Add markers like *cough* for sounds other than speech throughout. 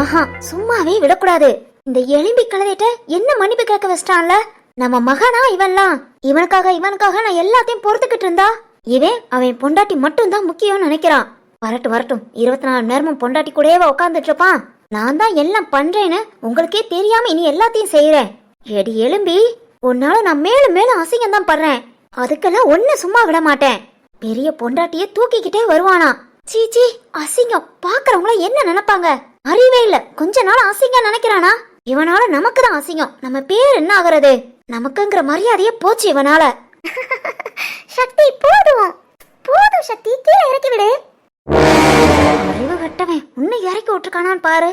ஆஹா சும்மாவே விடக்கூடாது. இந்த எலும்பி கலவைட்ட என்ன மன்னிப்பு கேட்க வச்சிட்டான்ல? நம்ம மகனா இவன்லாம்? இவனுக்காக இவனுக்காக நான் எல்லாத்தையும் பொறுத்துக்கிட்டு இருந்தா? இவன் அவன் பொண்டாட்டி மட்டும் தான் முக்கியம்னு நினைக்கிறான். வரட்டும் வரட்டும். இருபத்தி நாலு நேரமும் பொண்டாட்டி கூடவே உட்காந்துட்டு இருப்பான். நான் தான் எல்லாம் பண்றேன்னு உங்களுக்கே தெரியாம இனி எல்லாத்தையும் செய்யறேன் எடி எலும்பி உன்னால நான் மேலும் மேலும் அசிங்கம் தான் படுறேன். அதுக்கெல்லாம் ஒண்ணு சும்மா விட மாட்டேன். பெரிய பொண்டாட்டிய தூக்கிக்கிட்டே வருவானா. சீ சீ அசிங்கம். பாக்குறவங்கள என்ன நினைப்பாங்க? அறிவே இல்ல. கொஞ்ச நாள் அசிங்கம் நினைக்கிறானா? இவனால நமக்கு தான் அசிங்கம். நம்ம பேர் என்ன ஆகுறது? நமக்குங்கிற மரியாதையே போச்சு இவனால. *laughs* சக்தி போதும். போதும் சக்தி. கீழே இறக்கி விடு. அறிவு கட்டவன் உன்னை இறக்கி விட்டுருக்கானான்னு பாரு.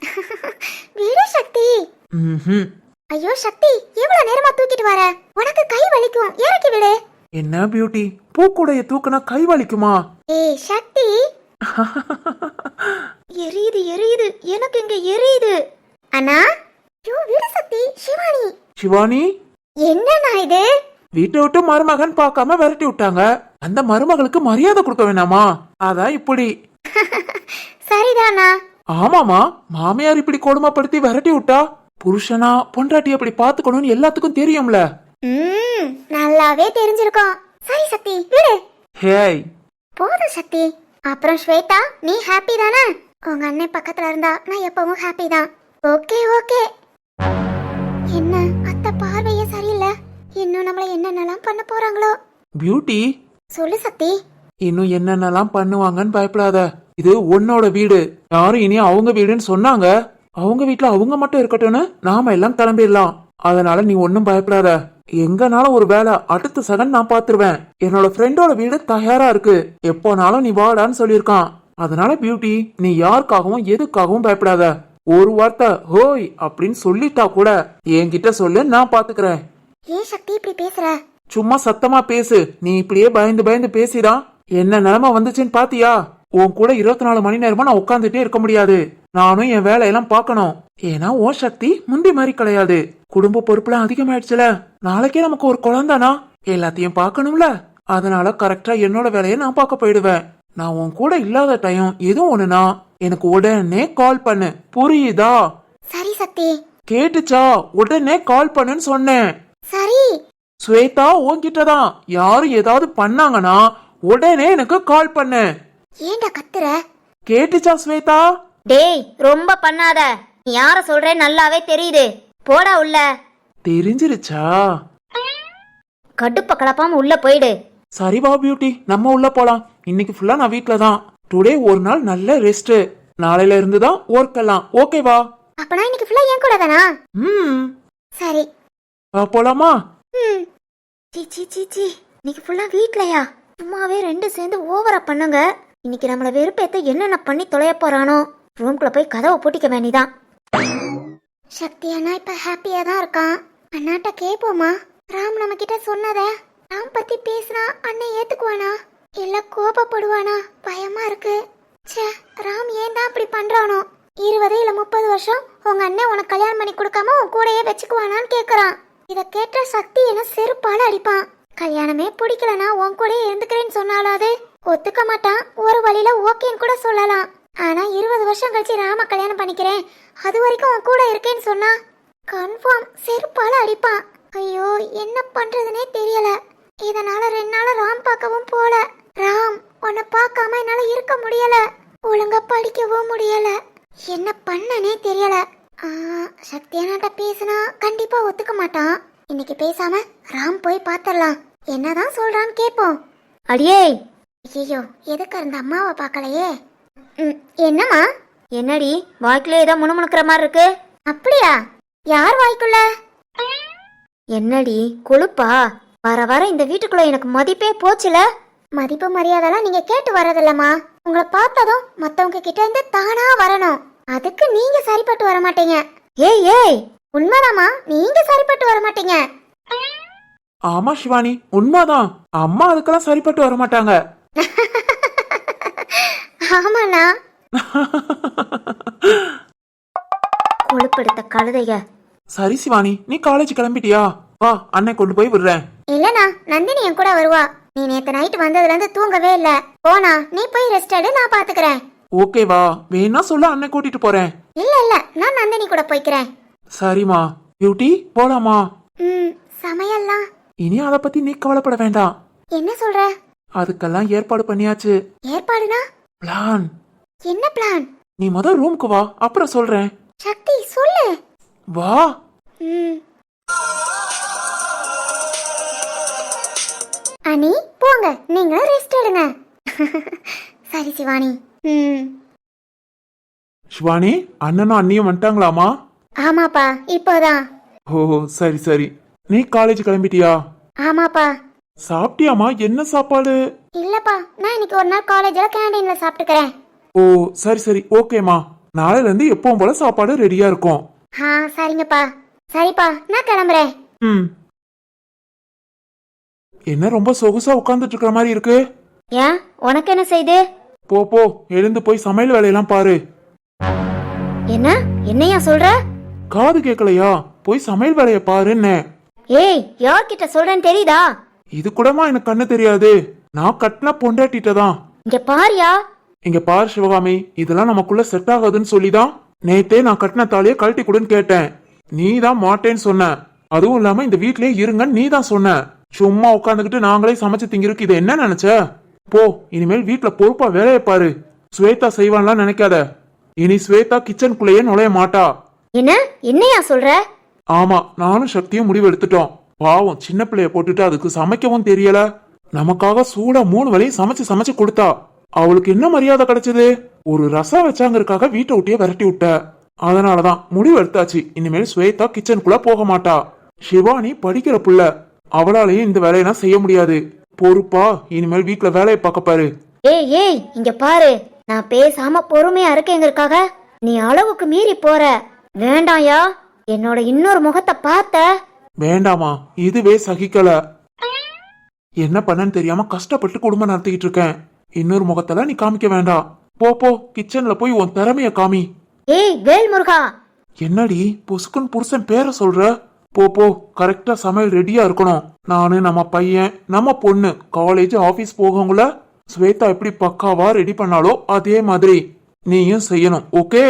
*laughs* விடு சக்தி. ஐயோ சக்தி எவ்வளவு நேரமா தூக்கிட்டு வர? உனக்கு கை வலிக்கும். இறக்கி விடு. என்ன பியூட்டி? பூக்கூடைய தூக்குனா கை வலிக்குமா? ஏய் சக்தி. எரியுது எரியுது. எனக்கு இங்க எரியுது. அண்ணா? ஐயோ விடு சக்தி சிவானி சிவானி என்னண்ணா இது? வீட்டை விட்டு மருமகன் பார்க்காம விரட்டி விட்டாங்க. அந்த மருமகளுக்கு மரியாதை கொடுக்க வேணாமா? அதான் இப்படி. *laughs* சரிதானா ஆமாமா மாமியார் இப்படி கொடுமைப்படுத்தி விரட்டி விட்டா புருஷனா பொண்டாட்டி அப்படி பாத்துக்கணும்னு எல்லாத்துக்கும் தெரியும்ல. ம் நல்லாவே தெரிஞ்சிருக்கோம். சரி சக்தி விடு. ஹேய். போதும் சக்தி. அப்புறம் ஸ்வேதா நீ ஹாப்பி தானே? உங்க அண்ணன் பக்கத்துல இருந்தா நான் எப்பவும் ஹாப்பி தான். ஓகே ஓகே என்ன அத்தை பார்வையே சரியில்லை. இன்னும் நம்மள என்னென்னலாம் பண்ண போறாங்களோ? பியூட்டி சொல்லு சக்தி இன்னும் என்னென்னலாம் பண்ணுவாங்கன்னு பயப்படாத. இது உன்னோட வீடு. யாரும் இனி அவங்க வீடுன்னு சொன்னாங்க. அவங்க வீட்ல அவங்க மட்டும் இருக்கட்டும்னு நாம எல்லாம் கிளம்பிடலாம். அதனால நீ ஒன்னும் பயப்படாத. எங்கனாலும் ஒரு வேலை அடுத்த செகண்ட் நான் பாத்துருவேன் என்னோட ஃப்ரெண்டோட வீடு தயாரா இருக்கு. எப்போனாலும் நீ வாடான்னு சொல்லியிருக்கான். அதனால பியூட்டி நீ யாருக்காகவும் எதுக்காகவும் பயப்படாத. ஒரு வார்த்தை ஹோய் அப்படின்னு சொல்லிட்டா கூட என்கிட்ட சொல்லு நான் பாத்துக்கிறேன் ஏன் சக்தி இப்படி பேசுற? சும்மா சத்தமா பேசு. நீ இப்படியே பயந்து பயந்து பேசிதான் என்ன நிலைமை வந்துச்சுன்னு பாத்தியா? உன் கூட இருபத்தி நாலு மணி நேரமா நான் உட்காந்துட்டே இருக்க முடியாது. நானும் என் வேலையெல்லாம் பார்க்கணும். ஏன்னா உன் சக்தி முந்தி மாதிரி கிடையாது. குடும்ப பொறுப்புலாம் அதிகமாயிடுச்சுல. நாளைக்கே நமக்கு ஒரு குழந்தானா எல்லாத்தையும் பார்க்கணும்ல. அதனால கரெக்டா என்னோட வேலையை நான் பார்க்க போயிடுவேன். நான் உன் கூட இல்லாத டைம் எதுவும் ஒண்ணுனா எனக்கு உடனே கால் பண்ணு. புரியுதா? சரி சக்தி கேட்டுச்சா? உடனே கால் பண்ணுன்னு சொன்னேன். சரி. ஸ்வேதா உன்கிட்ட தான் யாரும் ஏதாவது பண்ணாங்கன்னா உடனே எனக்கு கால் பண்ணு. ஏன்டா கத்துற? கேட்டுச்சா ஸ்வேதா? டேய் ரொம்ப பண்ணாத. நீ யார சொல்றே நல்லாவே தெரியுது. போடா உள்ள. தெரிஞ்சிருச்சா? கடுப்ப கலப்பாம உள்ள போயிடு. சரி வா பியூட்டி நம்ம உள்ள போலாம். இன்னைக்கு ஃபுல்லா நான் வீட்ல தான். டுடே ஒரு நாள் நல்ல ரெஸ்ட் நாளையில இருந்து தான் ஒர்க் எல்லாம். ஓகேவா அப்பனா இன்னைக்கு ஃபுல்லா ஏன் கூட தானா? ம். சரி. வா போலாமா? ம். சீ சீ சீ சீ. இன்னைக்கு ஃபுல்லா வீட்லயா? சும்மாவே ரெண்டு சேர்ந்து ஓவரா பண்ணுங்க. இன்னைக்கு நம்மள வெறுப்பேத்த என்னென்ன பண்ணி தொலைய போறானோ. ரூம்குள்ள போய் கதவை பூட்டிக்க வேண்டிதான். சக்தி அண்ணா இப்ப ஹாப்பியா தான் இருக்கான். அண்ணாட்ட கேப்போமா ராம் நம்ம கிட்ட சொன்னத. ராம் பத்தி பேசினா அண்ணன் ஏத்துக்குவானா? இல்ல கோபப்படுவானா? பயமா இருக்கு. ச்சே ராம் ஏன் தான் அப்படி பண்றானோ? இருபது இல்ல முப்பது வருஷம் உங்க அண்ணன் உனக்கு கல்யாணம் பண்ணி கொடுக்காம உன் கூடயே வச்சுக்குவானான்னு கேக்குறான். இத கேட்ட சக்தி என்ன செருப்பால அடிப்பான். கல்யாணமே பிடிக்கலனா உன் கூட இருந்துக்கிறேன்னு சொன்னாலாவது ஒத்துக்க மாட்டான். ஒரு வழியில ஓகேன்னு கூட சொல்லலாம். ஆனா இருபது வருஷம் கழிச்சு ராம கல்யாணம் பண்ணிக்கிறேன். அது வரைக்கும் உன் கூட இருக்கேன்னு சொன்னா கன்ஃபார்ம் செருப்பால அடிப்பான். ஐயோ என்ன பண்றதுனே தெரியல. இதனால ரெண்டு நாள் ராம் பார்க்கவும் போல. ராம் உன்னை பார்க்காம என்னால இருக்க முடியல. ஒழுங்கா படிக்கவும் முடியல. என்ன பண்ணனே தெரியல. ஆ, சக்தியானாட்ட பேசினா கண்டிப்பா ஒத்துக்க மாட்டான். இன்னைக்கு பேசாம ராம் போய் பாத்திரலாம் என்னதான் சொல்றான்னு கேப்போம். அடியே! ஐயோ எதுக்கு அந்த அம்மாவை பார்க்கலையே? என்னம்மா? என்னடி வாய்க்குள்ள ஏதோ முணுமுணுக்கிற மாதிரி இருக்கு அப்படியா? யார் வாய்க்குள்ள? என்னடி கொழுப்பா? வர வர இந்த வீட்டுக்குள்ள எனக்கு மதிப்பே போச்சுல? மதிப்பு மரியாதைலாம் நீங்க கேட்டு வரதில்லம்மா உங்களை பார்த்ததும் மத்தவங்க கிட்ட இருந்து தானா வரணும். அதுக்கு நீங்க சரிப்பட்டு வர மாட்டீங்க ஏய் ஏய்! உண்மைதாம்மா நீங்க சரிப்பட்டு வர மாட்டீங்க ஆமா சிவானி உண்மைதான். அம்மா அதுக்கெல்லாம் சரிப்பட்டு வர மாட்டாங்க *laughs* ஆமாண்ணா. *laughs* கொழுப்படுத்த கழுதைக சரி சிவானி நீ காலேஜ் கிளம்பிட்டியா? வா அண்ணன் கொண்டு போய் விடுறேன். இல்லண்ணா நந்தினி என் கூட வருவா. நீ நேத்து நைட் வந்ததுல இருந்து தூங்கவே இல்ல. போனா நீ போய் ரெஸ்ட் எடு நான் பாத்துக்கிறேன். ஓகேவா வேணா சொல்ல அண்ணன் கூட்டிட்டு போறேன். இல்ல இல்ல நான் நந்தினி கூட போய்க்கிறேன். சரிம்மா பியூட்டி போலாமா? ம் சமையல்லாம். இனி அதை பத்தி நீ கவலைப்பட வேண்டாம். என்ன சொல்ற? அதுக்கெல்லாம் ஏற்பாடு பண்ணியாச்சு. ஏற்பாடுனா? பிளான் என்ன பிளான் நீ முத ரூமுக்கு வா அப்புறம் சொல்றேன். சக்தி சொல்லு. வா. அனி போங்க. நீங்களும் ரெஸ்ட் எடுங்க. *laughs* சரி சிவானி. ம். சிவானி அண்ணனும் அண்ணியும் வந்துட்டாங்களாமா ஆமாப்பா இப்போதான். ஓ சரி சரி. நீ காலேஜ் கிளம்பிட்டியா? ஆமாப்பா. சாப்பிட்டியாமா என்ன சாப்பாடு? இல்லப்பா நான் இன்னைக்கு ஒரு நாள் காலேஜ்ல கேண்டீன்ல சாப்பிட்டுக்கிறேன். ஓ சரி சரி. ஓகேம்மா. நாளையில இருந்து எப்பவும் போல சாப்பாடு ரெடியா இருக்கும். ஆ சரிங்கப்பா. சரிப்பா நான் கிளம்புறேன். ம். என்ன ரொம்ப சொகுசா உட்கார்ந்துட்டு இருக்கிற மாதிரி இருக்கு? ஏன்? உனக்கு என்ன செய்து? போ போ. எழுந்து போய் சமையல் வேலையெல்லாம் பாரு. என்ன? என்னையா சொல்ற? காது கேட்கலையா போய் சமையல் வேலைய பாருன்னு ஏய் யார்கிட்ட சொல்றேன்னு தெரியுதா? இது கூடமா எனக்கு கண்ணு தெரியாது. நான் கட்டின பொண்டாட்டிட்ட தான் இங்க பாரியா? இங்க பாரு சிவகாமி இதெல்லாம் நமக்குள்ள செட் ஆகாதுன்னு சொல்லிதான் நேத்தே நான் கட்டின தாலியை கழட்டி கொடுன்னு கேட்டேன். நீ தான் மாட்டேன்னு சொன்ன. அதுவும் இல்லாம இந்த வீட்லயே இருங்கன்னு நீ தான் சொன்ன. சும்மா உட்காந்துக்கிட்டு நாங்களே சமைச்சு திங்கிறதுக்கு இதை என்ன நினைச்ச? போ இனிமேல் வீட்ல பொறுப்பா வேலையை பாரு. ஸ்வேதா செய்வான்லாம் நினைக்காத. இனி ஸ்வேதா கிச்சனுக்குள்ளேயே நுழைய மாட்டா. என்ன? என்னையா சொல்ற? ஆமா நானும் சக்தியும் முடிவு எடுத்துட்டோம். பாவம் சின்ன பிள்ளைய போட்டுட்டு அதுக்கு சமைக்கவும் தெரியல. நமக்காக சூடா மூணு வேளையும் சமைச்சு சமைச்சு கொடுத்தா. அவளுக்கு என்ன மரியாதை கிடைச்சது? ஒரு ரசம் வச்சாங்கறக்காக வீட்டை விட்டே விரட்டி விட்ட. அதனாலதான் முடிவு எடுத்தாச்சு. இனிமேல் ஸ்வேதா கிச்சனுக்குள்ள போக மாட்டா. சிவானி படிக்கிற புள்ள. அவளாலையும் இந்த வேலையெல்லாம் செய்ய முடியாது. பொறுப்பா இனிமேல் வீட்டுல வேலையை பார்க்க பாரு. ஏய் ஏய் இங்க பாரு. நான் பேசாம பொறுமையா இருக்கேங்கிறக்காக நீ அளவுக்கு மீறி போற. வேண்டாயா என்னோட இன்னொரு முகத்தை பார்த்த. வேண்டாமா இதுவே சகிக்கல. என்ன பண்ணன்னு தெரியாம கஷ்டப்பட்டு குடும்பம் நடத்திக்கிட்டு இருக்கேன். இன்னொரு முகத்தெல்லாம் நீ காமிக்க வேண்டாம் போ போ கிச்சன்ல போய் உன் திறமைய காமி. ஏய் வேல்முருகா என்னடி புசுக்குன்னு புருஷன் பேரை சொல்ற? போ போ கரெக்டா சமையல் ரெடியா இருக்கணும். நானு நம்ம பையன் நம்ம பொண்ணு காலேஜ் ஆபீஸ் போகவங்கள ஸ்வேதா எப்படி பக்காவா ரெடி பண்ணாலோ அதே மாதிரி. நீயும் செய்யணும் ஓகே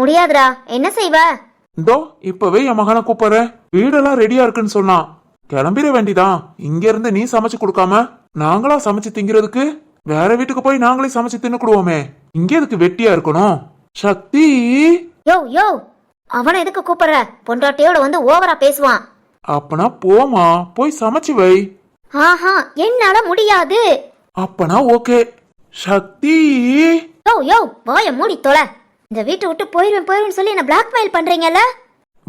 முடியாதுடா. என்ன செய்வ? இதோ இப்பவே என் மகனை கூப்பிடுறேன் வீடெல்லாம் ரெடியா இருக்குன்னு சொன்னான். கிளம்பிட வேண்டிதான் இங்க இருந்து நீ சமைச்சு கொடுக்காம நாங்களா சமைச்சு திங்கிறதுக்கு? வேற வீட்டுக்கு போய் நாங்களே சமைச்சு தின்னுக்குடுவோமே. இங்க எதுக்கு வெட்டியா இருக்கணும்? சக்தி! யோ யோ! அவனை எதுக்கு கூப்பிடுற? பொண்டாட்டியோட வந்து ஓவரா பேசுவான். அப்பனா போமா போய் சமைச்சு வை. ஆஹா என்னால முடியாது. அப்பனா ஓகே. சக்தி! யோ யோ வாய மூடி தொலை. இந்த வீட்டை விட்டு போயிருவேன் போயிருவேன் சொல்லி என்ன பிளாக்மெயில் பண்றீங்கல்ல?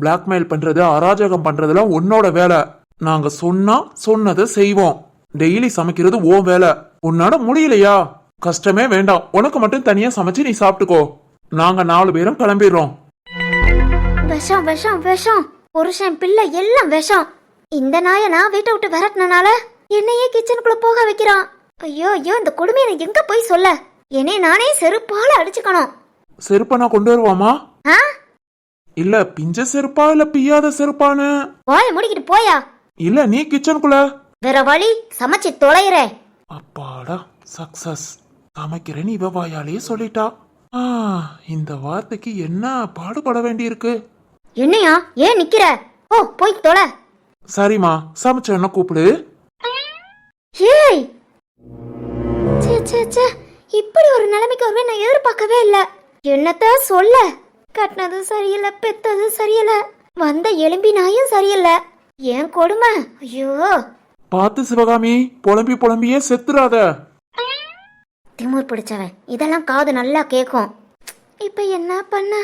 பிளாக்மெயில் பண்றது அராஜகம் பண்றதுலாம் உன்னோட வேலை. நாங்க சொன்னா சொன்னதை செய்வோம். டெய்லி சமைக்கிறது ஓ வேலை. உன்னால முடியலையா? கஷ்டமே வேண்டாம். உனக்கு மட்டும் தனியா சமைச்சு நீ சாப்பிட்டுக்கோ. நாங்க நாலு பேரும் கிளம்பிடுறோம். விஷம் விஷம் விஷம். புருஷன் பிள்ளை எல்லாம் விஷம். இந்த நாயை நான் வீட்டை விட்டு விரட்டினால என்னையே கிச்சனுக்குள்ள போக வைக்கிறான். ஐயோ ஐயோ இந்த கொடுமையை எங்க போய் சொல்ல? என்னை நானே செருப்பால அடிச்சுக்கணும். செருப்பை நான் கொண்டு வருவாமா? ஆ? இல்ல பிஞ்ச செருப்பா இல்ல பிய்யாத செருப்பான்னு? வாய முடிக்கிட்டு போயா? இல்ல நீ கிச்சனுக்குள்ள. வேற வழி சமைச்சு தொலைகிறே அப்பாடா சக்சஸ் சமைக்கிறேன்னு இவ வாயாலேயே சொல்லிட்டா. ஆ, இந்த வார்த்தைக்கு என்ன பாடுபட வேண்டியிருக்கு? என்னையா ஏன் நிக்கிற? ஓ போய் தொலை. சரிம்மா சமைச்ச கூப்பிடு. ஏய்! ச்சே ச்சே ச்சே. இப்படி ஒரு நிலைமைக்கு வருவே நான் எதிர்பார்க்கவே இல்ல. என்னத்த சொல்ல? கட்டினது சரியில்லை பெத்தது சரியில்லை. வந்த எலும்பி நாயும் சரியில்லை. ஏன் கொடுமை? ஐயோ. பார்த்து சிவகாமி புலம்பி புலம்பியே செத்துறாத. திமிர் பிடிச்சவன். இதெல்லாம் காது நல்லா கேட்கும் இப்ப என்ன பண்ண?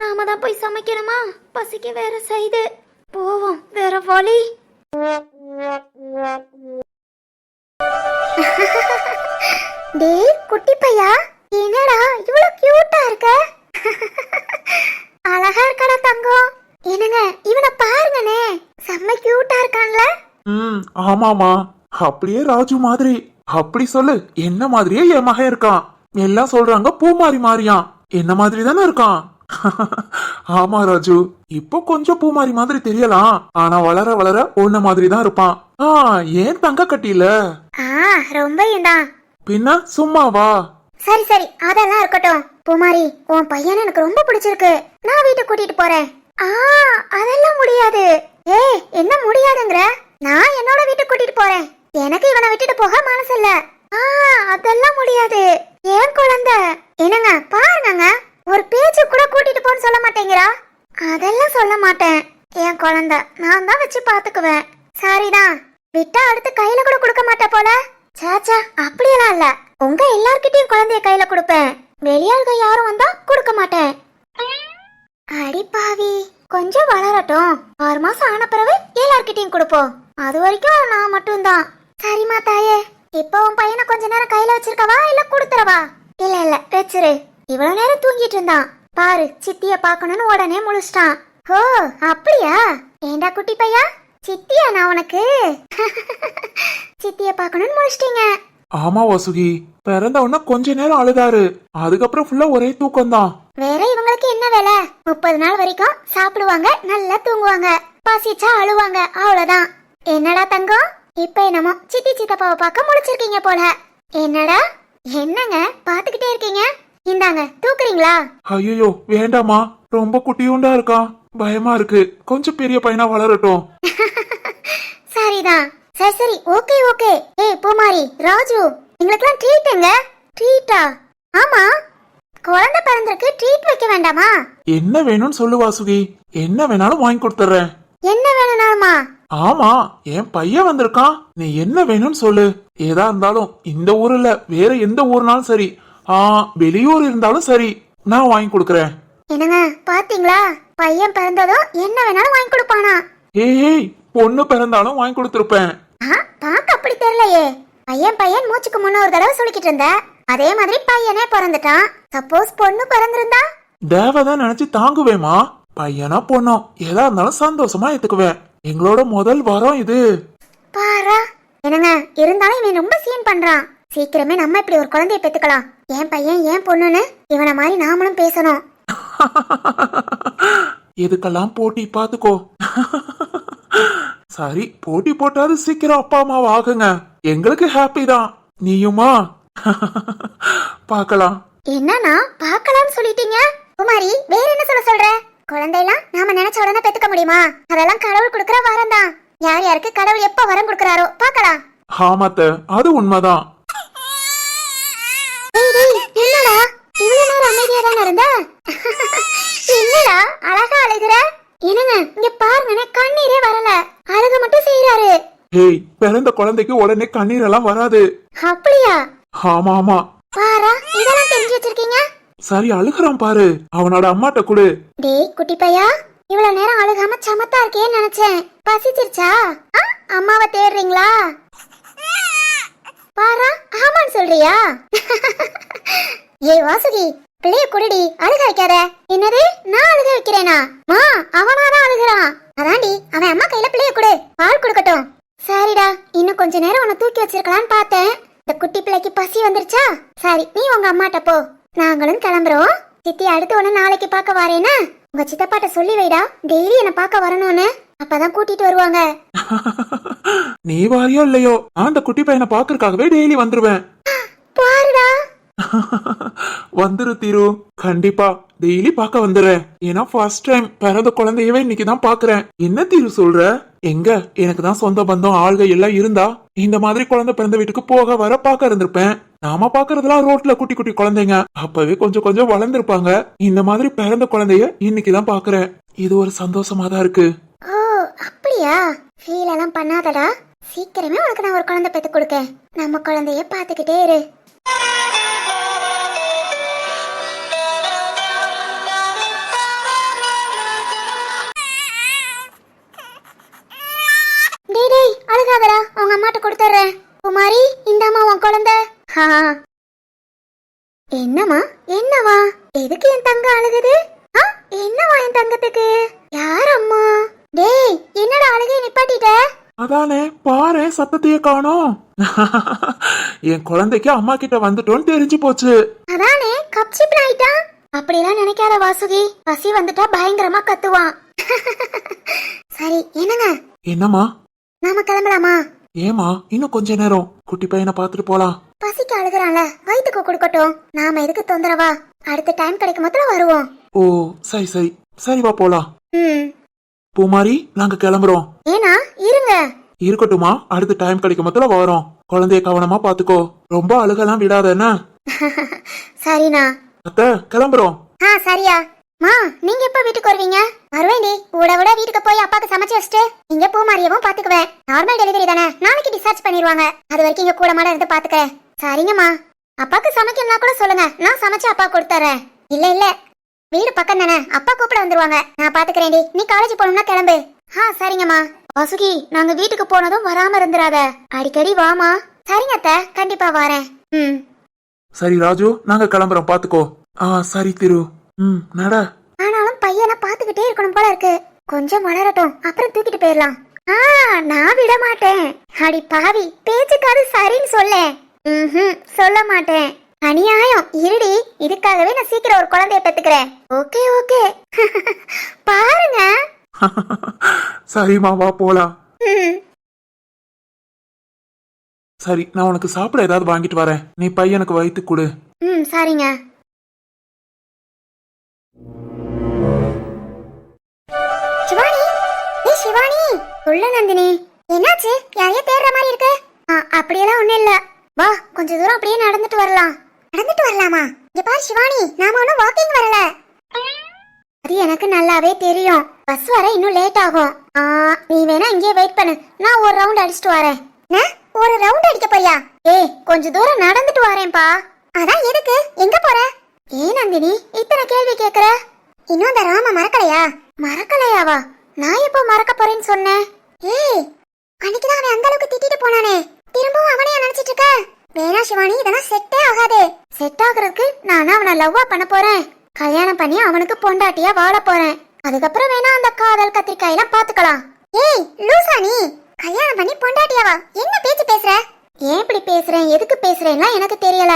நாம தான் போய் சமைக்கணுமா? பசிக்க வேற செய்து. போவோம் வேற வழி. *laughs* டேய் குட்டி பையா. என்னடா இவ்வளவு கியூட்டா இருக்க? அழகா இருக்கடா தங்கம். என்னங்க இவனை பாருங்கனே செம்ம கியூட்டா இருக்கான்ல? ம் ஆமாமா அப்படியே ராஜு மாதிரி. அப்படி சொல்லு என்ன மாதிரியே என் மகன் இருக்கான். எல்லாம் சொல்றாங்க பூமாரி மாறியான். என்ன மாதிரி தானே இருக்கான்? ஆமா ராஜு. இப்போ கொஞ்சம் பூமாரி மாதிரி தெரியலாம். ஆனா வளர வளர உன்ன மாதிரி தான் இருப்பான். ஆ ஏன் தங்க கட்டியில? ரொம்ப பின்ன சும்மாவா? சரி சரி அதெல்லாம் இருக்கட்டும். பூமாரி உன் பையன் எனக்கு ரொம்ப பிடிச்சிருக்கு. நான் வீட்டுக்கு கூட்டிட்டு போறேன். ஆ அதெல்லாம் முடியாது. ஏய் என்ன முடியாதுங்கிற? நான் என்னோட வீட்டுக்கு கூட்டிட்டு போறேன். எனக்கு இவனை விட்டுட்டு போக மனசு இல்ல. ஆ அதெல்லாம் முடியாது. ஏன் குழந்தை? என்னங்க பாருங்கங்க. ஒரு பேச்சு கூட கூட்டிட்டு போன்னு சொல்ல மாட்டேங்கிறா? அதெல்லாம் சொல்ல மாட்டேன். என் குழந்தை நான் தான் வச்சு பாத்துக்குவேன் சரிதான். விட்டா அடுத்து கையில கூட கொடுக்க மாட்டே போல? சாச்சா அப்படியெல்லாம் இல்ல. உங்க எல்லார்கிட்டயும் குழந்தைய கையில கொடுப்பேன். வெளியாள்கள் யாரும் வந்தா கொடுக்க மாட்டேன். அடி பாவி. கொஞ்சம் வளரட்டும். ஆறு மாசம் ஆன பிறகு எல்லார்கிட்டயும் கொடுப்போம். அது வரைக்கும் நான் மட்டும்தான். சரிம்மா தாயே. இப்போ உன் பையனை கொஞ்ச நேரம் கையில வச்சிருக்கவா இல்ல கொடுத்துறவா இல்ல இல்ல வச்சிரு. இவ்வளவு நேரம் தூங்கிட்டு இருந்தான். பாரு சித்திய பாக்கணும்னு உடனே முழிச்சிட்டான். ஓ அப்படியா? ஏண்டா குட்டி பையா? சித்தியா நான் உனக்கு? *laughs* சித்திய பாக்கணும்னு முழிச்சிட்டீங்க. ஆமா வாசுகி பிறந்த உடனே கொஞ்ச நேரம் அழுதாரு. அதுக்கப்புறம் ஃபுல்லா ஒரே தூக்கம் தான் வேற இவங்களுக்கு என்ன வேலை? முப்பது நாள் வரைக்கும் சாப்பிடுவாங்க நல்லா தூங்குவாங்க. பசிச்சா அழுவாங்க அவ்வளவுதான். என்னடா தங்கம்? இப்ப என்னமோ சித்தி சித்தப்பாவை பார்க்க முழிச்சிருக்கீங்க போல. என்னடா? என்னங்க? பாத்துக்கிட்டே இருக்கீங்க? இந்தாங்க தூக்குறீங்களா? ஐயோ வேண்டாமா ரொம்ப குட்டியூண்டா இருக்கான் பயமா இருக்கு. கொஞ்சம் பெரிய பையனா வளரட்டும். *laughs* சரிதான். சரி சரி ஓகே ஓகே ஏய் பூமாரி ராஜு எங்களுக்கெல்லாம் ட்ரீட் எங்க? ட்ரீட்டா ஆமா. குழந்தை பிறந்திருக்கு ட்ரீட் வைக்க வேண்டாமா? என்ன வேணும்னு சொல்லு வாசுகி. என்ன வேணாலும் வாங்கி கொடுத்துறேன் என்ன வேணும்னாலுமா? ஆமா என் பையன் வந்திருக்கான். நீ என்ன வேணும்னு சொல்லு. ஏதா இருந்தாலும் இந்த ஊர் இல்ல வேற எந்த ஊர்னாலும் சரி. ஆ வெளியூர் இருந்தாலும் சரி நான் வாங்கி கொடுக்கறேன். என்னங்க பாத்தீங்களா? பையன் பிறந்ததும் என்ன வேணாலும் வாங்கி கொடுப்பானா? ஏய் பொண்ணு பிறந்தாலும் வாங்கி கொடுத்துருப்பேன். ஆ பாக்க அப்படி தெரியலையே. பையன் பையன் மூச்சுக்கு முன்ன ஒரு தடவை சொல்லிக்கிட்டு இருந்த. அதே மாதிரி பையனே பிறந்துட்டான். சப்போஸ் பொண்ணு பிறந்திருந்தா? தேவதான் நினைச்சு தாங்குவேமா பையனா பொண்ணோ? எதா இருந்தாலும் சந்தோஷமா ஏத்துக்குவேன். எங்களோட முதல் வரம் இது. பாரா. என்னங்க இருந்தாலும் இவன் ரொம்ப சீன் பண்றான். சீக்கிரமே நம்ம இப்படி ஒரு குழந்தைய பெத்துக்கலாம். என் பையன் ஏன் பொண்ணுன்னு இவனை மாதிரி நாமளும் பேசணும். *laughs* இதுக்கெல்லாம் போட்டி பாத்துக்கோ. *laughs* சரி போட்டி போட்டாது சீக்கிரம் அப்பா அம்மாவை ஆகுங்க. எங்களுக்கு ஹாப்பி தான். நீயுமா? *laughs* பார்க்கலாம். என்னன்னா பார்க்கலாம்னு சொல்லிட்டீங்க? குமாரி வேற என்ன சொல்ல சொல்ற? குழந்தையெல்லாம் நாம நினைச்ச உடனே பெத்துக்க முடியுமா? அதெல்லாம் கடவுள் கொடுக்கற வரம் தான். யார் யாருக்கு கடவுள் எப்ப வரம் கொடுக்கறாரோ பார்க்கலாம். ஆமாத்த அது உண்மைதான். என்னடா? இவ்வளவு நேரம் அமைதியா தானே இருந்த? *laughs* என்னடா அழகா அழுகுற? என்னங்க இங்க பாருங்க கண்ணீரே வரல. அழுக மட்டும் செய்யறாரு ஏய் பிறந்த குழந்தைக்கு உடனே கண்ணீர் எல்லாம் வராது. அப்படியா? ஆமா ஆமா. பாரா இதெல்லாம் தெரிஞ்சு வச்சிருக்கீங்க? சரி அழுகுறான் பாரு. அவனோட அம்மாட்ட கொடு. டேய் குட்டி பையா இவ்வளவு நேரம் அழுகாம சமத்தா இருக்கேன்னு நினைச்சேன். பசிச்சிருச்சா? அம்மாவை தேடுறீங்களா? பாரா ஆமான்னு சொல்றியா? ஏய் வாசுகி பிள்ளைய குடிடி அழுக வைக்காத. என்னது? நான் அழுக வைக்கிறேனா? மா அவனாதான் அழுகுறான். அதாண்டி அவன் அம்மா கையில பிள்ளைய கொடு. பால் கொடுக்கட்டும். சரிடா இன்னும் கொஞ்ச நேரம் உன்னை தூக்கி வச்சிருக்கலான்னு பார்த்தேன். இந்த குட்டி பிள்ளைக்கு பசி வந்துருச்சா? சரி நீ உங்க அம்மாட்ட போ. நாங்களும் கிளம்புறோம். சித்தி அடுத்து உன்னை நாளைக்கு பார்க்க வரேனா? உங்க சித்தப்பாட்ட சொல்லி வைடா. டெய்லி என்ன பார்க்க வரணும்னு. அப்பதான் கூட்டிட்டு வருவாங்க. *laughs* நீ வாரியோ இல்லையோ? அந்த குட்டி பையனை பாக்குறதுக்காகவே டெய்லி வந்துருவேன். பாருடா. *laughs* வந்துரு தீரு. கண்டிப்பா டெய்லி பார்க்க வந்துடுறேன். ஏன்னா ஃபர்ஸ்ட் டைம் பிறந்த குழந்தையவே இன்னைக்கு தான் பாக்குறேன் என்ன தீரு சொல்ற? எங்க? எனக்கு தான் சொந்த பந்தம் ஆள்கள் எல்லாம் இருந்தா இந்த மாதிரி குழந்தை பிறந்த வீட்டுக்கு போக வர பார்க்க இருந்திருப்பேன். நாம பாக்குறதெல்லாம் ரோட்ல குட்டி குட்டி குழந்தைங்க. அப்பவே கொஞ்சம் கொஞ்சம் வளர்ந்துருப்பாங்க. இந்த மாதிரி பிறந்த குழந்தைய இன்னைக்கு தான் பாக்குறேன் இது ஒரு சந்தோஷமா தான் இருக்கு. ஓ அப்படியா? ஃபீல் எல்லாம் பண்ணாதடா. சீக்கிரமே உனக்கு நான் ஒரு குழந்தை பெத்து கொடுக்கேன். நம்ம குழந்தைய பார்த்துக்கிட்டே இரு. டேய் டேய் அழுகாதடா. உங்க அம்மாட்ட கொடுத்துட்றேன். குமாரி இந்தாம்மா உன் குழந்தை. என்னம்மா? என்னவா? எதுக்கு என் தங்க அழுகுது? என்னவா என் தங்கத்துக்கு? யார் அம்மா? டேய் என்னடா அழுகை நிப்பாட்டிட்ட? அதானே பாரு சத்தத்தையே காணோம். *laughs* என் குழந்தைக்கு அம்மா கிட்ட வந்துட்டோன்னு தெரிஞ்சு போச்சு. அதானே கப்சிப் ஆயிட்டான் அப்படிலாம் நினைக்காத வாசுகி. பசி வந்துட்டா பயங்கரமா கத்துவான். *laughs* சரி என்னங்க? என்னம்மா? நாம கிளம்பலாமா? ஏமா இன்னும் கொஞ்ச நேரம். குட்டி பையனை பார்த்துட்டு போலாம். பசிக்கு அழுகுறான்ல வயிற்றுக்கு கொடுக்கட்டும். நாம எதுக்கு தொந்தரவா? அடுத்த டைம் கிடைக்கும் போதுல வருவோம். ஓ சரி சரி. சரி வா போலாம். ம். பூமாரி நாங்க கிளம்புறோம். ஏனா இருங்க. இருக்கட்டுமா அடுத்த டைம் கிடைக்கும் போதுல வரோம். குழந்தைய கவனமா பாத்துக்கோ ரொம்ப அழுகலாம் விடாத என்ன? *laughs* சரிண்ணா. அத்தை கிளம்புறோம். ஆ சரியா. மா நீங்க எப்ப வீட்டுக்கு வருவீங்க? வருவேண்டி கூட விட வீட்டுக்கு போய் அப்பாக்கு சமைச்சு வச்சுட்டு இங்க பூமாரியவும் பாத்துக்குவேன் நார்மல் டெலிவரி தானே. நாளைக்கு டிஸ்சார்ஜ் பண்ணிடுவாங்க அது வரைக்கும் இங்க கூட மாட இருந்து பாத்துக்கிறேன். சரிங்கம்மா. அப்பாக்கு சமைக்கணும்னா கூட சொல்லுங்க. நான் சமைச்சு அப்பா கொடுத்துறேன். இல்ல இல்ல. வீடு பக்கம் தானே. அப்பா கூப்பிட வந்துருவாங்க. நான் பாத்துக்கிறேன்டி. நீ காலேஜ் போகணும்னா கிளம்பு. ஆ சரிங்கம்மா. வாசுகி நாங்க வீட்டுக்கு போனதும் வராம இருந்துராத அடிக்கடி வாமா சரிங்க அத்தை. கண்டிப்பா வரேன். ம். சரி ராஜு நாங்க கிளம்புறோம். பாத்துக்கோ. ஆ சரி திரு. ம் நட. ஆனாலும் பையனை பாத்துக்கிட்டே இருக்கணும் போல இருக்கு. கொஞ்சம் வளரட்டும் அப்புறம் தூக்கிட்டு போயிடலாம். ஆ நான் விட மாட்டேன். அடி பாவி பேச்சுக்காது சரின்னு சொல்ல. ம்ஹும் சொல்ல மாட்டேன். அநியாயம் இருடி. இதுக்காகவே நான் சீக்கிரம் ஒரு குழந்தைய பெத்துக்கிறேன் ஓகே ஓகே. *laughs* பாருங்க. *laughs* சரிம்மா வா போலாம். ம், சரி நான் உனக்கு சாப்பிட ஏதாவது வாங்கிட்டு வரேன். நீ பையனுக்கு வயித்து கொடு. ம் சரிங்க. சிவானி உள்ள நந்தினி. என்னாச்சு? யாரையோ தேடுற மாதிரி இருக்கு. ஆ, அப்படியெல்லாம் ஒண்ணும் இல்ல. வா கொஞ்ச தூரம் அப்படியே நடந்துட்டு வரலாம். நடந்துட்டு வரலாமா? இங்க பாரு சிவானி நாம ஒன்னும் வாக்கிங் வரல. அது எனக்கு நல்லாவே தெரியும். பஸ் வர இன்னும் லேட் ஆகும். ஆ, நீ வேணா இங்கேயே வெயிட் பண்ணு. நான் ஒரு ரவுண்ட் அடிச்சிட்டு வரேன். ஒரு ரவுண்ட் அடிக்க போறியா? ஏய் கொஞ்ச தூரம் நடந்துட்டு வரேன்பா அதான் எதுக்கு? எங்க போற? ஏன் நந்தினி இத்தனை கேள்வி கேக்குற? இன்னும் அந்த ராம மறக்கலையா? மறக்கலையாவா? நான் எப்போ மறக்க போறேன்னு சொன்னேன்? ஏய் அன்னைக்கு தான் அவன் அந்த அளவுக்கு திட்டிட்டு போனானே. திரும்பவும் அவனையா நினைச்சிட்டு இருக்க. வேணா சிவானி இதெல்லாம் செட்டே ஆகாது. செட் ஆகுறதுக்கு நான் அவனை லவ்வா பண்ண போறேன். கல்யாணம் பண்ணி அவனுக்கு பொண்டாட்டியா வாழ போறேன். அதுக்கப்புறம் வேணா அந்த காதல் கத்திரிக்காயெல்லாம் பாத்துக்கலாம் ஏய் லூசா நீ கல்யாணம் பண்ணி பொண்டாட்டியாவா? என்ன பேச்சு பேசுற? ஏன் இப்படி பேசுறேன்? எதுக்கு பேசுறேன்னா எனக்கு தெரியல.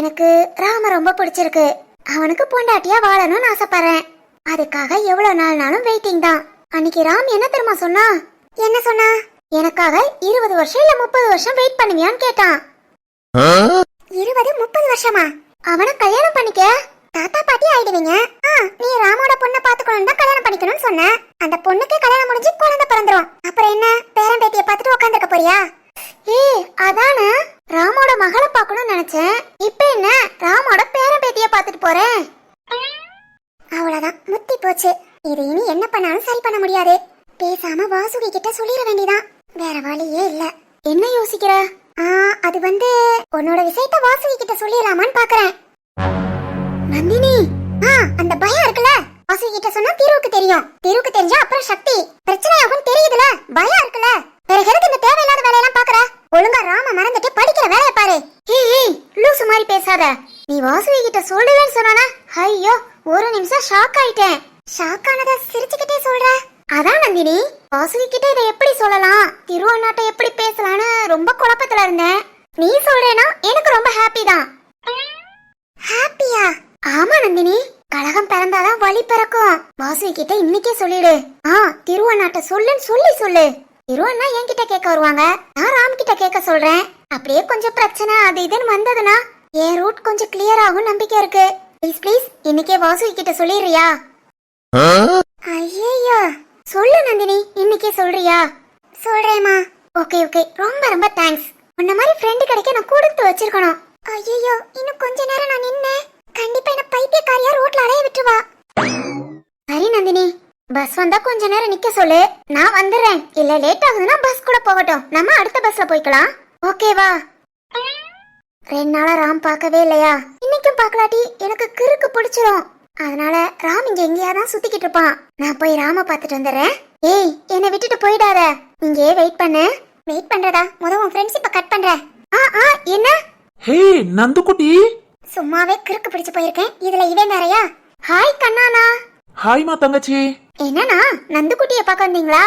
எனக்கு ராம ரொம்ப பிடிச்சிருக்கு. அவனுக்கு பொண்டாட்டியா வாழணும்னு ஆசைப்படுறேன். அதுக்காக எவ்வளவு நாள்னாலும் வெயிட்டிங் தான். அன்னைக்கு ராம் என்ன தெரியுமா சொன்னா? என்ன சொன்னா? எனக்காக இருபது வருஷம் இல்ல முப்பது வருஷம் வெயிட் பண்ணுவியான்னு கேட்டான். இருபது முப்பது வருஷமா? அவனை கல்யாணம் பண்ணிக்க தாத்தா பாட்டி ஆயிடுவீங்க. ஆ நீ ராமோட பொண்ணை பாத்துக்கணும் தான் கல்யாணம் பண்ணிக்கணும்னு சொன்ன. அந்த பொண்ணுக்கு கல்யாணம் முடிஞ்சு குழந்தை பிறந்துரும். அப்புறம் என்ன? பேரன் பேத்திய பார்த்துட்டு உட்காந்துருக்க போறியா? ஏய் அதானே. ராமோட மகளை பார்க்கணும்னு நினைச்சேன். இப்போ என்ன? ராமோட பேரன் பேத்திய பார்த்துட்டு போறேன். அவ்வளவுதான். முத்தி போச்சு. இது இனி என்ன பண்ணாலும் சரி பண்ண முடியாது. பேசாம வாசுகி கிட்ட சொல்லிட வேண்டியதான் வேற வழியே இல்ல. என்ன யோசிக்கிற? ஆ அது வந்து உன்னோட விஷயத்த வாசுகி கிட்ட சொல்லிடலாமான்னு பாக்குறேன். நந்தினி! ஆ அந்த பயம் இருக்குல்ல? வாசுகி கிட்ட சொன்னா தீருவுக்கு தெரியும். தீருவுக்கு தெரிஞ்சா அப்புறம் சக்தி. பிரச்சனை ஆகும் தெரியுதுல பயம் இருக்குல்ல? வேற எதுக்கு இந்த தேவையில்லாத வேலையெல்லாம் பாக்குற? ஒழுங்கா ராம மறந்துட்டு படிக்கிற வேலையை பாரு. ஏய் ஏய் லூசு மாதிரி பேசாத. நீ வாசுகி கிட்ட சொல்லுவேன்னு சொன்னானா? ஐயோ ஒரு நிமிஷம் ஷாக் ஆயிட்டேன் ஷாக் ஆனத சிரிச்சுக்கிட்டே சொல்ற அதான் நந்தினி வாசுகி கிட்ட இதை எப்படி சொல்லலாம்? திருவண்ணாட்ட எப்படி பேசலாம்னு ரொம்ப குழப்பத்துல இருந்தேன். நீ சொல்றேனா எனக்கு ரொம்ப ஹாப்பி தான். ஹாப்பியா ஆமா நந்தினி. கழகம் பிறந்தாதான் வழி பிறக்கும். வாசுகி கிட்ட இன்னைக்கே சொல்லிடு. ஆ திருவண்ணாட்ட சொல்லுன்னு சொல்லி சொல்லு. திருவண்ணா என்கிட்ட கேட்க வருவாங்க. நான் ராம் கிட்ட கேட்க சொல்றேன். அப்படியே கொஞ்சம் பிரச்சனை அது இதுன்னு வந்ததுன்னா என் ரூட் கொஞ்சம் கிளியர் ஆகும் நம்பிக்கை இருக்கு. ப்ளீஸ் ப்ளீஸ் இன்னைக்கே வாசுகி கிட்ட சொல்லிடுறியா ஐயோ சொல்லு நந்தினி இன்னைக்கே சொல்றியா? சொல்றேம்மா. ஓகே ஓகே ரொம்ப ரொம்ப தேங்க்ஸ் உன்ன மாதிரி ஃப்ரெண்டு கிடைக்க நான் கொடுத்து வச்சிருக்கணும். ஐயோ இன்னும் கொஞ்ச நேரம் நான் நின்னேன். கண்டிப்பா என்ன பைத்தியக்காரியா ரோட்ல அலைய விட்டுருவா. சரி நந்தினி பஸ் வந்தா கொஞ்ச நேரம் நிக்க சொல்லு. நான் வந்துடுறேன். இல்ல லேட் ஆகுதுன்னா பஸ் கூட போகட்டும். நம்ம அடுத்த பஸ்ல போய்க்கலாம். ஓகேவா ரெண்டு நாளா ராம் பார்க்கவே இல்லையா? இன்னைக்கும் பார்க்கலாட்டி எனக்கு கிறுக்கு பிடிச்சிரும். அதனால ராம் இங்க எங்கேயா தான் சுத்திக்கிட்டு இருப்பான். நான் போய் ராம பார்த்துட்டு வந்துடுறேன். ஏய் என்னை விட்டுட்டு போயிடாத. இங்கேயே வெயிட் பண்ணு. வெயிட் பண்றதா முத உன் ஃப்ரெண்ட்ஸ் இப்ப கட் பண்ற ஆ ஆ என்ன? ஹே நந்துக்குட்டி. சும்மாவே கிறுக்கு பிடிச்சு போயிருக்கேன். இதுல இவன் நிறையா ஹாய் கண்ணானா. ஹாய்மா தங்கச்சி. என்னண்ணா? நந்துக்குட்டிய பார்க்க வந்தீங்களா?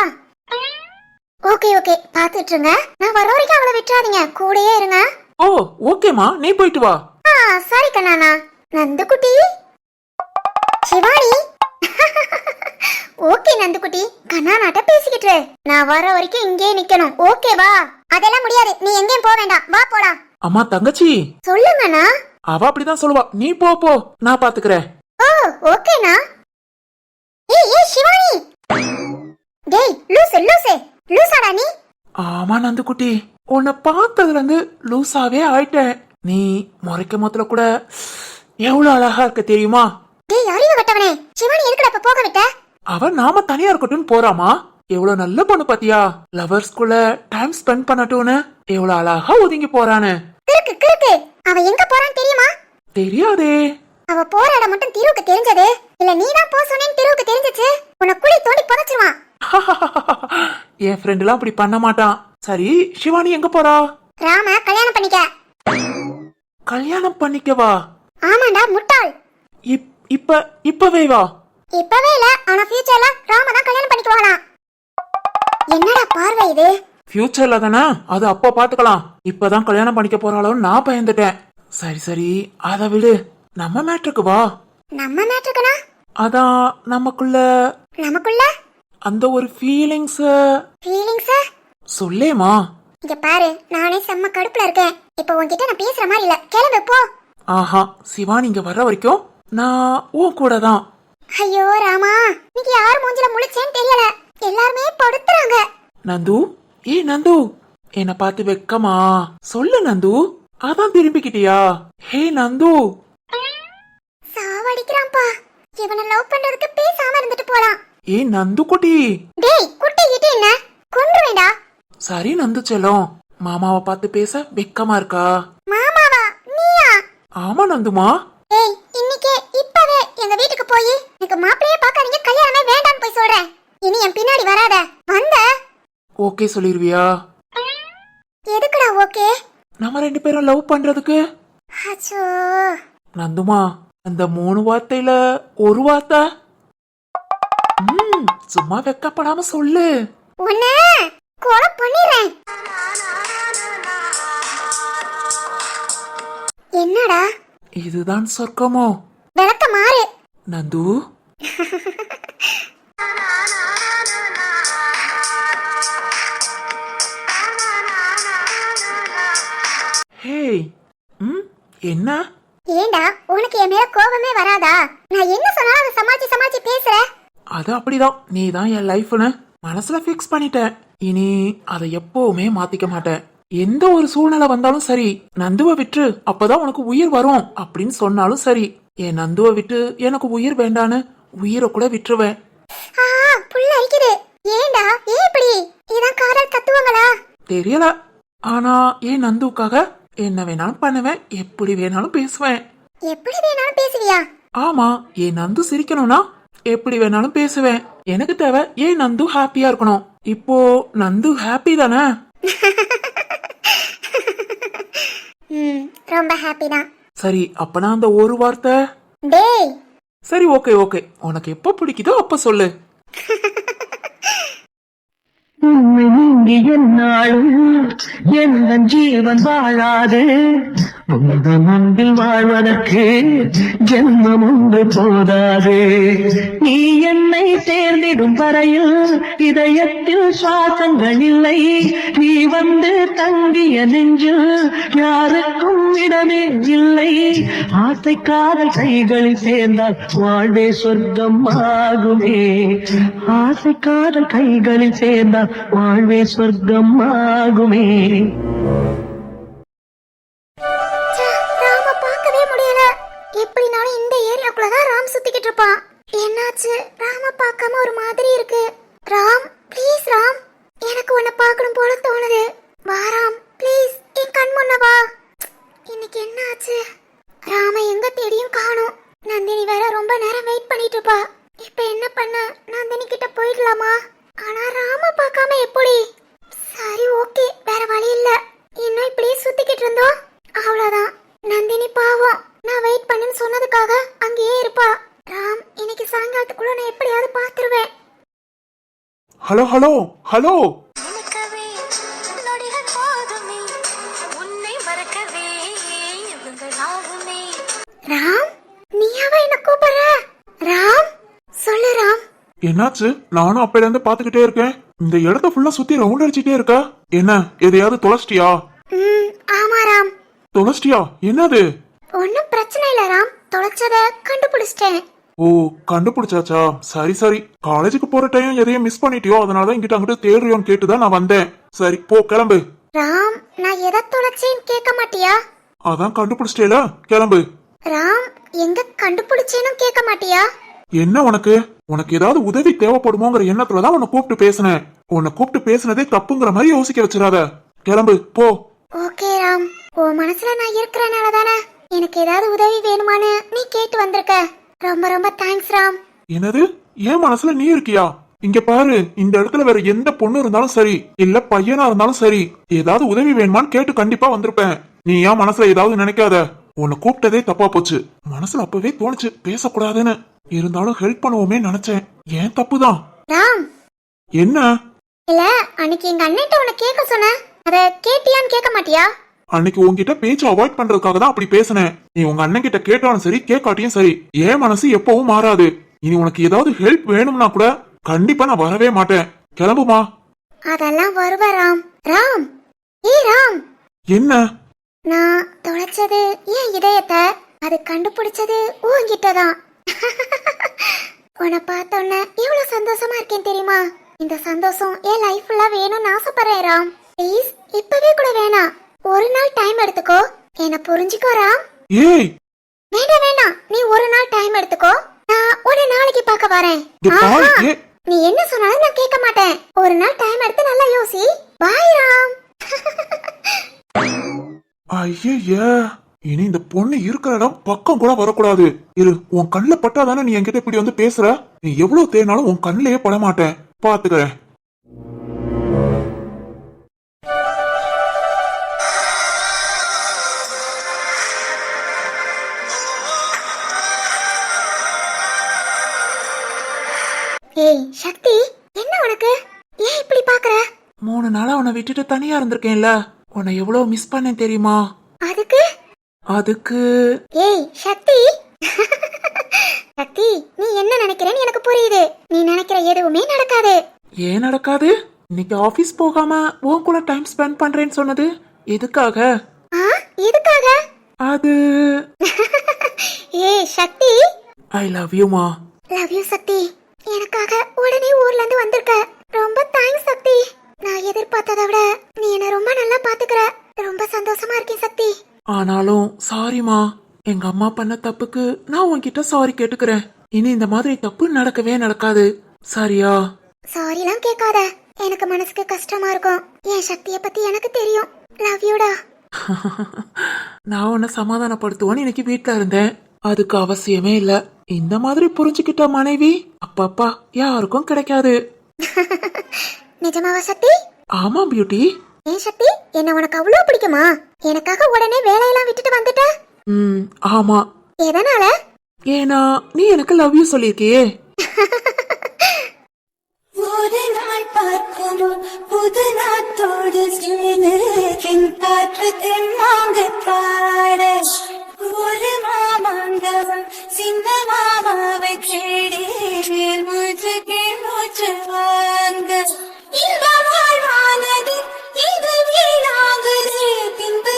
ஓகே ஓகே பாத்துட்டு இருங்க. நான் வர வரைக்கும் அவளை விட்டுறாதீங்க. கூடயே இருங்க. ஓ ஓகேமா நீ போயிட்டு வா. ஆ சரி கண்ணானா. நந்துக்குட்டி? சிவானி. ஓகே நந்துக்குட்டி. கண்ணானாட்ட பேசிக்கிட்டு. நான் வர வரைக்கும் இங்கே நிக்கணும். ஓகேவா அதெல்லாம் முடியாது. நீ எங்கேயும் போக வேண்டாம். வா போலாம் அம்மா தங்கச்சி. சொல்லுங்கண்ணா அவ அப்படிதான் சொல்லுவா. நீ போ போ. நான் பாத்துக்கிறேன். ஓ ஓகேண்ணா ஏய் ஏய் சிவானி. டேய் லூசு லூசு. லூசாடா நீ. ஆமா நந்துக்குட்டி. உன்னை பார்த்ததுல இருந்து லூசாவே ஆயிட்டேன். நீ முறைக்க மொத்தல கூட எவ்வளவு அழகா இருக்க தெரியுமா? டேய் அறிவு கட்டவனே சிவானி எதுக்குடா இப்ப போக விட்ட? அவ நாம தனியா இருக்கட்டும் போறாமா? எவ்வளவு நல்ல பொண்ணு பாத்தியா? லவர்ஸ்குள்ள டைம் ஸ்பெண்ட் பண்ணட்டும்னு. எவ்வளவு அழகா ஒதுங்கி போறான்னு கிறுக்கு கிறுக்கு. அவ எங்க போறான்னு தெரியுமா? தெரியாதே. அவ போற இடம் மட்டும் திருவுக்கு தெரிஞ்சது. இல்ல நீ தான் போ சொன்னேன்னு திருவுக்கு தெரிஞ்சிச்சு. உன்னை குழி தோண்டி புதைச்சிருவான். *laughs* என் ஃப்ரெண்ட் எல்லாம் அப்படி பண்ண மாட்டான். சரி சிவானி எங்க போறா? ராம கல்யாணம் பண்ணிக்க. கல்யாணம் பண்ணிக்கவா? ஆமாண்டா முட்டாள். இப் இப்ப இப்பவே வா. இப்பவே இல்ல ஆனா ஃபியூச்சர்ல ராம தான் கல்யாணம் பண்ணிக்குவானா என்னடா பார்வை இது? ஃபியூச்சர்ல தானே? அது அப்போ பாத்துக்கலாம். இப்பதான் கல்யாணம் பண்ணிக்க போறாளோன்னு நான் பயந்துட்டேன். சரி சரி அத விடு. நம்ம மேட்ருக்கு வா. நம்ம மேட்ருக்குனா அதான் நமக்குள்ள நமக்குள்ள? அந்த ஒரு ஃபீலிங்ஸ் ஃபீலிங்ஸ் சொல்லேமா இங்க பாரு நானே செம்ம கடுப்புல இருக்கேன். இப்போ உன்கிட்ட நான் பேசுற மாதிரி இல்ல. கிளம்பு போ. ஆஹா சிவானி இங்க வர்ற வரைக்கும் நான் உன் கூட தான் ஐயோ ராமா. இன்னைக்கு யார் மூஞ்சில முழிச்சேன்னு தெரியல. எல்லாருமே படுத்துறாங்க. நந்து ஏ நந்து. என்ன பார்த்து வெக்கமா? சொல்லு நந்து. அதான் திரும்பிக்கிட்டியா? ஹே நந்து. சாவடிக்கிறான்ப்பா இவனை லவ் பண்றதுக்கு பேசாம இருந்துட்டு போலாம். ஏ நந்து குட்டி. டேய் குட்டி கிட்ட என்ன? கொன்றுவேண்டா. சரி நந்து செல்லம். மாமாவை பார்த்து பேச வெக்கமா இருக்கா? மாமாவா? நீயா? ஆமா நந்துமா. ஏய் இன்னைக்கே போய் எனக்கு மாப்பிளையே பார்க்காதீங்க கல்யாணமே வேண்டாம்னு போய் சொல்றேன். இனி என் பின்னாடி வராத. வந்த. ஓகே சொல்லிருவியா? எதுக்குடா ஓகே? நம்ம ரெண்டு பேரும் லவ் பண்றதுக்கு. அச்சோ. நந்துமா அந்த மூணு வார்த்தையில ஒரு வார்த்தை. சும்மா வெக்கப்படாம சொல்லு. உன்ன கொலை பண்ணிடுறேன் என்னடா? இதுதான் சொர்க்கமோ? விளக்க மாறு. நந்து? ஹேய் ம் என்ன? ஏண்டா உனக்கு என் மேல கோபமே வராதா? நான் என்ன சொன்னாலும் அதை சமாளிச்சு சமாளிச்சு பேசுற? அது அப்படிதான். நீ தான் என் லைஃப்னு மனசுல ஃபிக்ஸ் பண்ணிட்டேன். இனி அதை எப்பவுமே மாத்திக்க மாட்டேன். எந்த ஒரு சூழ்நிலை வந்தாலும் சரி நந்துவை விட்டு அப்பதான் உனக்கு உயிர் வரும் அப்படின்னு சொன்னாலும் சரி. என் நந்துவை விட்டு எனக்கு உயிர் வேண்டான்னு உயிரை கூட விட்டுருவேன். ஆ புள்ள அரிக்குது. ஏண்டா? ஏன் இப்படி? இதான் காதல் தத்துவங்களா? தெரியல. ஆனா என் நந்துவுக்காக என்ன வேணாலும் பண்ணுவேன். எப்படி வேணாலும் பேசுவேன். எப்படி வேணாலும் பேசுவியா? ஆமா என் நந்து சிரிக்கணும்னா எப்படி வேணாலும் பேசுவேன். எனக்கு தேவை ஏன் நந்து ஹாப்பியா இருக்கணும். இப்போ நந்து ஹாப்பி தானே? *laughs* ரொம்ப ஹாப்பி தான். சரி அப்பனா அந்த ஒரு வார்த்தை? டேய். சரி ஓகே ஓகே உனக்கு எப்ப பிடிக்குதோ அப்ப சொல்லு. *laughs* உன்னை நீங்கி என்னாலும் என் ஜீவன் வாழாது. உந்த அன்பில் வாழ்வதற்கு ஜென்மம் ஒன்று போதாது. நீ என்னை தேர்ந்திடும் வரையில் இதயத்தில் சுவாசங்கள் இல்லை. நீ வந்து தங்கிய நெஞ்சில் யாருக்கும் இடமே இல்லை. ஆசை காதல் கைகளில் சேர்ந்தால் வாழ்வே சொர்க்கம் ஆகுமே ஆசை காதல் கைகளில் சேர்ந்தால் வாழ்வே சொர்க்கம் ஆகுமே பார்க்கவே முடியல. எப்படினாலும் இந்த ஏரியாக்குள்ள தான் ராம் சுத்திக்கிட்டு இருப்பான். என்னாச்சு? ராம பார்க்காம ஒரு மாதிரி இருக்கு. ராம் ப்ளீஸ் ராம். எனக்கு உன்னை பார்க்கணும் போல தோணுது. வா ராம் ப்ளீஸ் என் கண் முன்ன வா. இன்னைக்கு என்ன ஆச்சு ராம எங்க தேடியும் காணோம். நந்தினி வேற ரொம்ப நேரம் வெயிட் பண்ணிட்டு இருப்பா. இப்ப என்ன பண்ண? நந்தினி கிட்ட போயிடலாமா? ஆனா ராம பார்க்காம எப்படி? சரி ஓகே. வேற வழி இல்ல. இன்னும் இப்படியே சுத்திக்கிட்டு இருந்தோம் அவ்வளவுதான். நந்தினி பாவம். நான் வெயிட் பண்ணுன்னு சொன்னதுக்காக அங்கேயே இருப்பா. ராம் இன்னைக்கு சாயங்காலத்துக்குள்ள நான் எப்படியாவது பாத்துருவேன் ஹலோ ஹலோ ஹலோ. ராம் நீயாவா என்ன கூப்பிடுற? ராம் சொல்லு ராம். என்னாச்சு? நானும் அப்பையில இருந்து பாத்துக்கிட்டே இருக்கேன். இந்த இடத்த ஃபுல்லா சுத்தி ரவுண்ட் அடிச்சிட்டே இருக்க? என்ன எதையாவது தொலைச்சிட்டியா? ம் ஆமா ராம். தொலைச்சிட்டியா? என்னது? ஒன்றும் பிரச்சனை இல்லை ராம். தொலைச்சத கண்டுபிடிச்சிட்டேன். ஓ கண்டுபிடிச்சாச்சா? சரி சரி. காலேஜுக்கு போற டைம் எதையும் மிஸ் பண்ணிட்டியோ அதனாலதான் இங்கிட்ட அங்கிட்ட தேடுறியோன்னு கேட்டுதான் நான் வந்தேன். சரி போ கிளம்பு. ராம் நான் எதை தொலைச்சேன்னு கேட்க மாட்டியா? அதான் கண்டுபிடிச்சிட்டேல கிளம்பு. ராம் எங்க கண்டுபிடிச்சேன்னு கேட்க மாட்டியா? என்ன உனக்கு? உனக்கு ஏதாவது உதவி தேவைப்படுமோங்கிற எண்ணத்துல தான் உன்னை கூப்பிட்டு பேசினேன். உன்னை கூப்பிட்டு பேசினதே தப்புங்கிற மாதிரி யோசிக்க வச்சிடாத. கிளம்பு போ. ஓகே ராம். உன் மனசுல நான் இருக்கிறனால தானே எனக்கு ஏதாவது உதவி வேணுமான்னு நீ கேட்டு வந்திருக்க. ரொம்ப ரொம்ப தேங்க்ஸ் ராம். என்னது? என் மனசுல நீ இருக்கியா? இங்க பாரு இந்த இடத்துல வேற எந்த பொண்ணு இருந்தாலும் சரி இல்ல பையனா இருந்தாலும் சரி ஏதாவது உதவி வேணுமான்னு கேட்டு கண்டிப்பா வந்திருப்பேன். நீ ஏன் மனசுல ஏதாவது நினைக்காத. உன்னை கூப்பிட்டதே தப்பா போச்சு. மனசுல அப்பவே தோணுச்சு பேசக்கூடாதுன்னு. இருந்தாலும் ஹெல்ப் பண்ணுவோமே நினைச்சேன். ஏன் தப்புதான்? ராம்! என்ன? இல்ல அன்னைக்கு எங்க அண்ணன்ட்ட உன்னை கேட்க சொன்னேன். அத கேட்டியான்னு கேட்க மாட்டியா? அன்னைக்கு உன்கிட்ட பேச்சு அவாய்ட் பண்றதுக்காக தான் அப்படி பேசினேன். நீ உங்க அண்ணன் கிட்ட கேட்டாலும் சரி கேட்காட்டியும் சரி என் மனசு எப்பவும் மாறாது. இனி உனக்கு ஏதாவது ஹெல்ப் வேணும்னா கூட கண்டிப்பா நான் வரவே மாட்டேன். கிளம்புமா? அதெல்லாம் வருவ ராம். ராம்! ஏய் ராம்! என்ன? நான் தொலைச்சது என் இதயத்தை? அது கண்டுபிடிச்சது உன்கிட்ட தான் *laughs* உன்னை பார்த்தோன்ன எவ்வளவு சந்தோஷமா இருக்கேன் தெரியுமா? இந்த சந்தோஷம் என் லைஃப் ஃபுல்லா வேணும்னு ஆசைப்படுறேன் ராம். ப்ளீஸ் இப்பவே கூட வேணாம். ஒரு நாள் டைம் எடுத்துக்கோ. என்ன புரிஞ்சுக்கோ ராம். ஏய்! வேண்டாம் வேண்டாம் நீ ஒரு நாள் டைம் எடுத்துக்கோ. நான் உன்னை நாளைக்கு பார்க்க வரேன். நீ என்ன சொன்னாலும் நான் கேட்க மாட்டேன். ஒரு நாள் டைம் எடுத்து நல்லா யோசி. பாய் ராம். *laughs* ஐய இனி இந்த பொண்ணு இருக்கிற இடம் பக்கம் கூட வரக்கூடாது. இரு உன் கண்ணுல பட்டாதானே நீ என்கிட்ட இப்படி வந்து பேசுற? நீ எவ்வளவு தேடினாலும் உன் கண்ணிலேயே பட மாட்டேன். பாத்துக்கிறேன். ஏய் சக்தி என்ன உனக்கு? ஏன் இப்படி பாக்குற? மூணு நாளா உன்னை விட்டுட்டு தனியா இருந்திருக்கேன்ல. உன்னை எவ்வளவு மிஸ் பண்ணேன் தெரியுமா? அதுக்கு? அதுக்கு. ஏய் சக்தி. சக்தி நீ என்ன நினைக்கிறேன்னு எனக்கு புரியுது. நீ நினைக்கிற எதுவுமே நடக்காது. ஏன் நடக்காது? இன்னைக்கு ஆபீஸ் போகாம உன் கூட டைம் ஸ்பெண்ட் பண்றேன்னு சொன்னது எதுக்காக? எதுக்காக? அது. ஏய் சக்தி. ஐ லவ் யூமா லவ் யூ சக்தி. எனக்காக உடனே ஊர்ல இருந்து வந்திருக்க. ரொம்ப தேங்க்ஸ் சக்தி. நான் எதிர்பார்த்ததை விட நீ என்ன ரொம்ப நல்லா பாத்துக்கிற. ரொம்ப சந்தோஷமா இருக்கேன் சக்தி. ஆனாலும் சாரிமா எங்க அம்மா பண்ண தப்புக்கு நான் உன்கிட்ட சாரி கேட்டுக்கிறேன். இனி இந்த மாதிரி தப்பு நடக்கவே நடக்காது. சரியா? சாரிலாம் கேட்காத. எனக்கு மனசுக்கு கஷ்டமா இருக்கும். என் சக்திய பத்தி எனக்கு தெரியும். லவ் யூடா *laughs* நான் உன்னை சமாதானப்படுத்துவேன்னு இன்னைக்கு வீட்ல இருந்தேன். அதுக்கு அவசியமே இல்ல. இந்த மாதிரி புரிஞ்சுக்கிட்ட மனைவி அப்பப்பா யாருக்கும் கிடைக்காது. *laughs* நிஜமாவா சக்தி? ஆமா பியூட்டி ஏன் சக்தி? என்ன உனக்கு அவ்வளவு பிடிக்குமா? எனக்காக உடனே வேலையெல்லாம் விட்டுட்டு வந்துட்ட? ம் ஆமா. எதனால? ஏனா நீ எனக்கு லவ் யூ சொல்லிருக்கியே ஒரு நாள் பார்க்கணும். புது நாத்தோடு சிவினிருக்கின் காற்று தென்னாங்க பாட. ஒரு மாமாங்கவன் சின்ன மாமாவை தேடி மூச்சு கீழ் மூச்சு வாங்க. இந்த வாழ்வானது இது வீணாகுது பின்பு